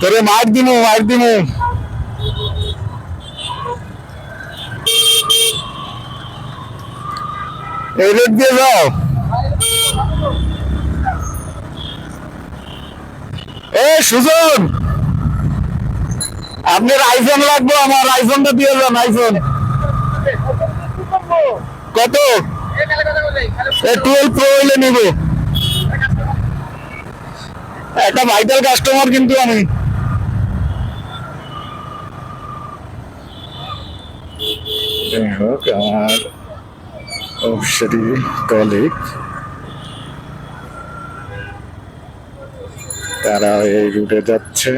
তোরে মার দিমু মার দিমু। এই রোড দিয়ে যাও। এ, সুজন! আপনার আইফোন লাগবে, আমার আইফোনটা দিয়ে যান আইফোন কত? টুয়েলভ প্রো হইলে নিব। একটা ভাইটাল কাস্টমার কিন্তু আমি। যাই হোক আমার অবসরী কলিগ তারা এই রুটে যাচ্ছে।